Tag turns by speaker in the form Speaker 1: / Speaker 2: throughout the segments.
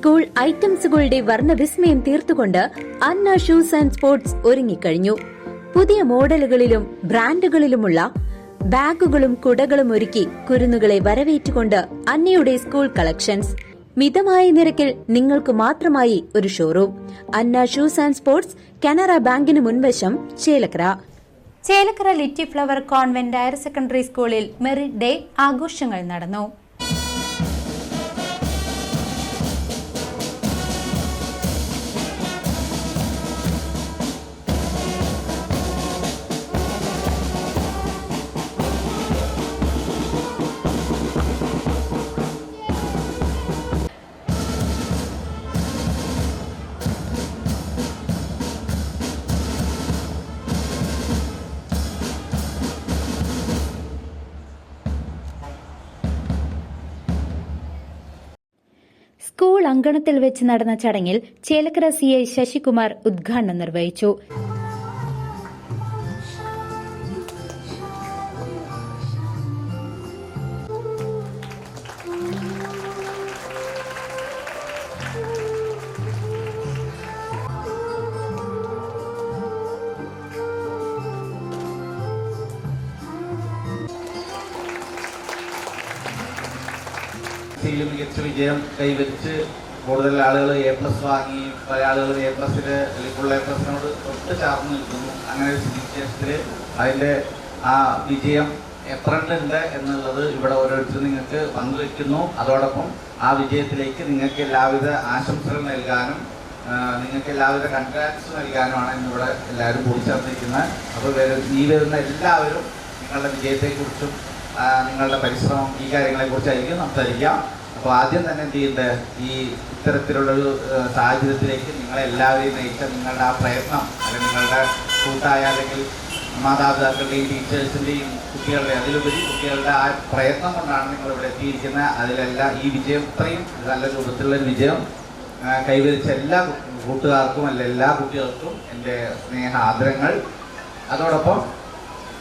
Speaker 1: School ഐറ്റംസുകളുടെ വർണവിസ്മയം തീർത്തുകൊണ്ട് അന്ന ഷൂസ് ആൻഡ് സ്പോർട്സ് ഒരുങ്ങിക്കഴിഞ്ഞു. പുതിയ മോഡലുകളിലും ബ്രാൻഡുകളിലുമുള്ള ബാഗുകളും കുടകളും ഒരുക്കി കുരുന്നുകളെ വരവേറ്റുകൊണ്ട് അന്നയുടെ സ്കൂൾ കളക്ഷൻസ്. മിതമായ നിരക്കിൽ നിങ്ങൾക്ക് മാത്രമായി ഒരു showroom. Anna shoes and sports Canara ബാങ്കിന് മുൻവശം Chelakkara. Chelakkara little flower convent higher secondary സ്കൂളിൽ മെറിറ്റ് ഡേ ആഘോഷങ്ങൾ നടന്നു. അങ്കണത്തിൽ വെച്ച് നടന്ന ചടങ്ങിൽ ചേലക്കര സി ഐ ശശികുമാർ ഉദ്ഘാടനം നിർവഹിച്ചു
Speaker 2: സിയിൽ മികച്ച വിജയം കൈവരിച്ച് കൂടുതൽ ആളുകൾ എ പ്ലസ് വാങ്ങി പല ആളുകൾ എ പ്ലസിന് അല്ലെങ്കിൽ ഫുൾ എ പ്ലസിനോട് തൊട്ട് ചേർന്ന് നിൽക്കുന്നു. അങ്ങനെ ഒരു സ്ഥിതിവിശേഷത്തിൽ അതിന്റെ ആ വിജയം എത്ര ഉണ്ട് എന്നുള്ളത് ഇവിടെ ഓരോരുത്തരും നിങ്ങൾക്ക് പങ്കുവെക്കുന്നു അതോടൊപ്പം ആ വിജയത്തിലേക്ക് നിങ്ങൾക്ക് എല്ലാവിധ ആശംസകൾ നൽകാനും നിങ്ങൾക്ക് എല്ലാവിധ കൺഗ്രാറ്റ്സ് നൽകാനുമാണ് ഇന്നിവിടെ എല്ലാവരും കൂടി ചേർന്നിരിക്കുന്നത്. അപ്പോൾ ഈ വരുന്ന എല്ലാവരും നിങ്ങളുടെ വിജയത്തെക്കുറിച്ചും നിങ്ങളുടെ പരിശ്രമം ഈ കാര്യങ്ങളെക്കുറിച്ചായിരിക്കും സംസാരിക്കാം. അപ്പോൾ ആദ്യം തന്നെ എന്ത് ചെയ്യുന്നത് ഈ ഇത്തരത്തിലുള്ളൊരു സാഹചര്യത്തിലേക്ക് നിങ്ങളെ എല്ലാവരെയും നയിച്ച നിങ്ങളുടെ ആ പ്രയത്നം അല്ലെങ്കിൽ നിങ്ങളുടെ കൂട്ടായ അല്ലെങ്കിൽ മാതാപിതാക്കളുടെയും ടീച്ചേഴ്സിന്റെയും കുട്ടികളുടെ അതിലുപരി കുട്ടികളുടെ ആ പ്രയത്നം കൊണ്ടാണ് നിങ്ങൾ ഇവിടെ എത്തിയിരിക്കുന്നത്. അതിലെല്ലാം ഈ വിജയം ഇത്രയും നല്ല രൂപത്തിലുള്ള വിജയം കൈവരിച്ച എല്ലാ കൂട്ടുകാർക്കും അല്ല എല്ലാ കുട്ടികൾക്കും എന്റെ സ്നേഹ ആദരങ്ങൾ അതോടൊപ്പം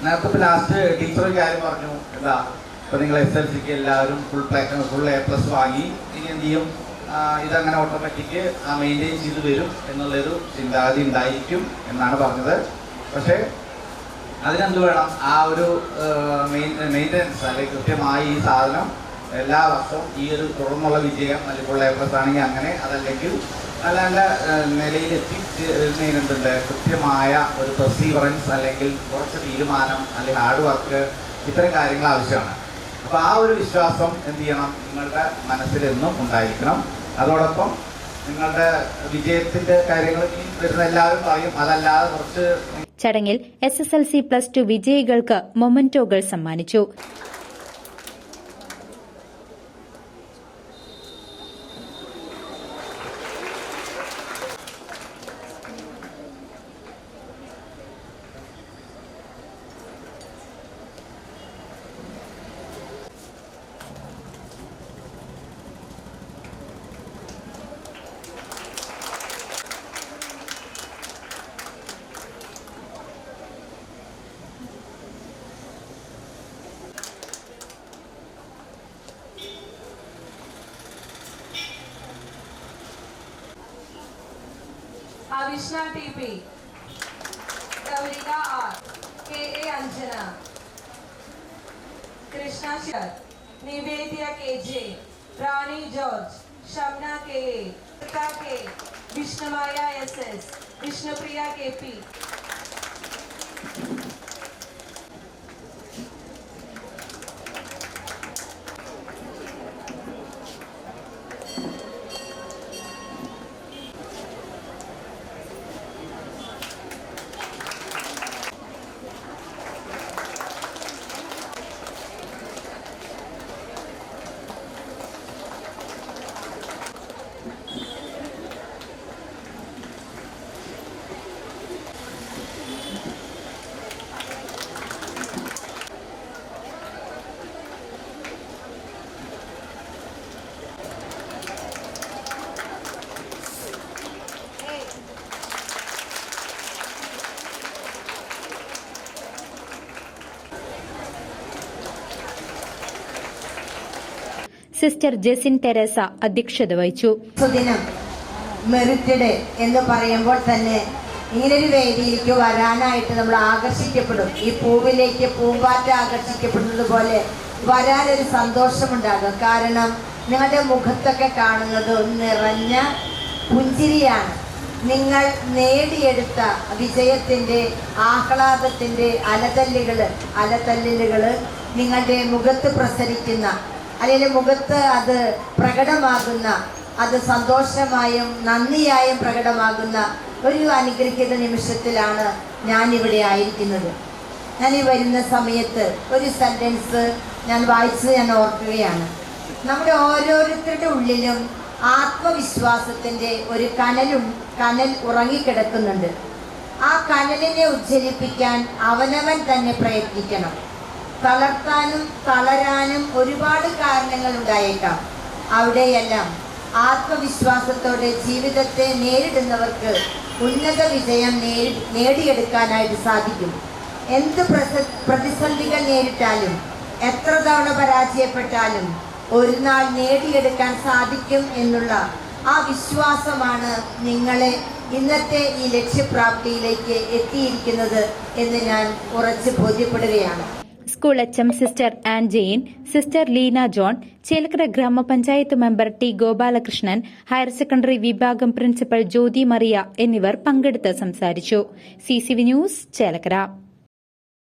Speaker 2: നേരത്തെ ലാസ്റ്റ് ടീച്ചർ കാര്യം പറഞ്ഞു. എന്താ ഇപ്പൊ നിങ്ങൾ എസ് എൽ സിക്ക് എല്ലാവരും ഫുൾ ഫുൾ എ പ്ലസ് വാങ്ങി. ഇനി എന്ത് ചെയ്യും? ആ, ഇതങ്ങനെ ഓട്ടോമാറ്റിക് മെയിന്റെയിൻ ചെയ്ത് വരും എന്നുള്ളൊരു ചിന്താഗതി ഉണ്ടായിരിക്കും എന്നാണ് പറഞ്ഞത്. പക്ഷേ അതിനെന്ത് വേണം? ആ ഒരു മെയിന്റനൻസ് അല്ലെങ്കിൽ കൃത്യമായി ഈ സാധനം എല്ലാ വർഷവും ഈ ഒരു തുടർന്നുള്ള വിജയം അല്ലെങ്കിൽ ഫുൾ എ പ്ലസ് ആണെങ്കിൽ അങ്ങനെ അതല്ലെങ്കിൽ നല്ല നല്ല നിലയിൽ എത്തിച്ചേരുന്നുണ്ട് കൃത്യമായ ഒരു പെർസീവറൻസ് അല്ലെങ്കിൽ കുറച്ച് തീരുമാനം അല്ലെങ്കിൽ ഹാർഡ് വർക്ക് ഇത്തരം കാര്യങ്ങൾ ആവശ്യമാണ്. അപ്പോൾ ആ ഒരു വിശ്വാസം എന്ത് ചെയ്യണം? നിങ്ങളുടെ മനസ്സിൽ എന്നും ഉണ്ടായിരിക്കണം. അതോടൊപ്പം നിങ്ങളുടെ വിജയത്തിന്റെ കാര്യങ്ങൾ വരുന്ന എല്ലാവരും പറയും. അതല്ലാതെ കുറച്ച്
Speaker 1: ചടങ്ങിൽ S S L C plus two വിജയികൾക്ക് മൊമന്റോകൾ സമ്മാനിച്ചു.
Speaker 3: Avishna T P Kaurika R K A Anjana Krishna Sarath Nivedya K J Rani George Shamna K A K Vishnumaya S S Vishnupriya K P
Speaker 1: sister Jesin Teresa അധ്യക്ഷത വഹിച്ചു.
Speaker 4: സുദിനം എന്ന് പറയുമ്പോൾ തന്നെ ഇങ്ങനൊരു വേദിയിലേക്ക് വരാനായിട്ട് നമ്മൾ ആകർഷിക്കപ്പെടും. ഈ പൂവിലേക്ക് പൂമ്പാറ്റ ആകർഷിക്കപ്പെടുന്നത് പോലെ വരാനൊരു സന്തോഷമുണ്ടാകും. കാരണം നിങ്ങളുടെ മുഖത്തൊക്കെ കാണുന്നത് നിറഞ്ഞ പുഞ്ചിരിയാണ്. നിങ്ങൾ നേടിയെടുത്ത വിജയത്തിന്റെ ആഹ്ലാദത്തിന്റെ അലതല്ലുകൾ അലതല്ലുകൾ നിങ്ങളുടെ മുഖത്ത് പ്രസരിക്കുന്ന അല്ലെങ്കിൽ മുഖത്ത് അത് പ്രകടമാകുന്ന അത് സന്തോഷമായും നന്ദിയായും പ്രകടമാകുന്ന ഒരു അനുഗ്രഹിത നിമിഷത്തിലാണ് ഞാൻ ഇവിടെ ആയിരിക്കുന്നത്. ഞാൻ ഈ വരുന്ന സമയത്ത് ഒരു സെന്റൻസ് ഞാൻ വായിച്ച് ഞാൻ ഓർക്കുകയാണ്. നമ്മുടെ ഓരോരുത്തരുടെ ഉള്ളിലും ആത്മവിശ്വാസത്തിന്റെ ഒരു കനലും കനൽ ഉറങ്ങിക്കിടക്കുന്നുണ്ട്. ആ കനലിനെ ഉജ്ജ്വലിപ്പിക്കാൻ അവനവൻ തന്നെ പ്രയത്നിക്കണം. തളർത്താനും തളരാനും ഒരുപാട് കാരണങ്ങൾ ഉണ്ടായേക്കാം. അവിടെയെല്ലാം ആത്മവിശ്വാസത്തോടെ ജീവിതത്തെ നേരിടുന്നവർക്ക് ഉന്നത വിജയം നേരി നേടിയെടുക്കാനായിട്ട് സാധിക്കും. എന്ത് പ്രസ പ്രതിസന്ധികൾ നേരിട്ടാലും എത്ര തവണ പരാജയപ്പെട്ടാലും ഒരു നാൾ നേടിയെടുക്കാൻ സാധിക്കും എന്നുള്ള ആ വിശ്വാസമാണ് നിങ്ങളെ ഇന്നത്തെ ഈ ലക്ഷ്യപ്രാപ്തിയിലേക്ക് എത്തിയിരിക്കുന്നത് എന്ന് ഞാൻ ഉറച്ച് ബോധ്യപ്പെടുകയാണ്.
Speaker 1: School H M sister Ann Jane sister Leena John Chelakkara ഗ്രാമപഞ്ചായത്ത് member T Gopalakrishnan higher secondary വിഭാഗം പ്രിൻസിപ്പൽ ജ്യോതി മറിയ എന്നിവർ പങ്കെടുത്ത് സംസാരിച്ചു. C news Chelakkara.